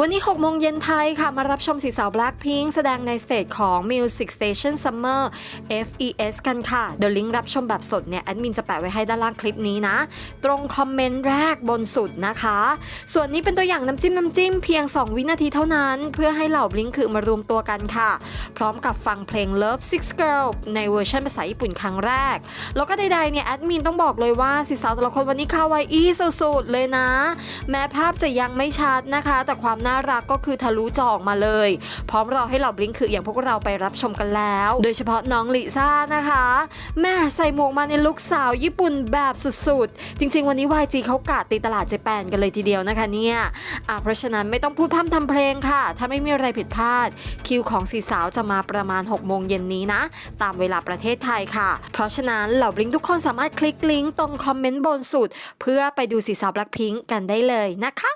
วันนี้ 6 โมงเย็นไทยค่ะ มารับชมสีสาว Blackpink แสดงในสเตจของ Music Station Summer FES กันค่ะ เดี๋ยวลิงก์รับชมแบบสดเนี่ย แอดมินจะแปะไว้ให้ด้านล่างคลิปนี้นะ ตรงคอมเมนต์แรกบนสุดนะคะ ส่วนนี้เป็นตัวอย่างน้ำจิ้ม น้ำจิ้มเพียง 2 วินาทีเท่านั้น เพื่อให้เหล่าบลิงคือมารวมตัวกันค่ะ พร้อมกับฟังเพลง Love Six Girl ในเวอร์ชันภาษาญี่ปุ่นครั้งแรก แล้วก็ใดๆเนี่ยแอดมินต้องบอกเลยว่าสีสาวแต่ละคนวันนี้คาวาอี้สุดๆเลยนะ แม้ภาพจะยังไม่ชัดนะคะ แต่ความน่ารักก็คือทะลุจอออกมาเลย พร้อมรอให้เหล่าบลิงคืออย่างพวกเราไปรับชมกันแล้ว โดยเฉพาะน้องลิซ่านะคะ แม่ใส่หมวกมาในลุคสาวญี่ปุ่นแบบสุดๆ จริง ๆ วันนี้ YG เขากาดตีตลาดเจแปนกันเลยทีเดียวนะคะเนี่ยอะเพราะฉะนั้นไม่ต้องพูดพร่ำทำเพลงค่ะ ถ้าไม่มีอะไรผิดพลาด คิวของสีสาวจะมาประมาณ6โมงเย็นนี้นะ ตามเวลาประเทศไทยค่ะ เพราะฉะนั้นเหล่าบลิงทุกคนสามารถคลิกลิงก์ตรงคอมเมนต์บนสุด เพื่อไปดูสีสาว Blackpink กันได้เลยนะคะ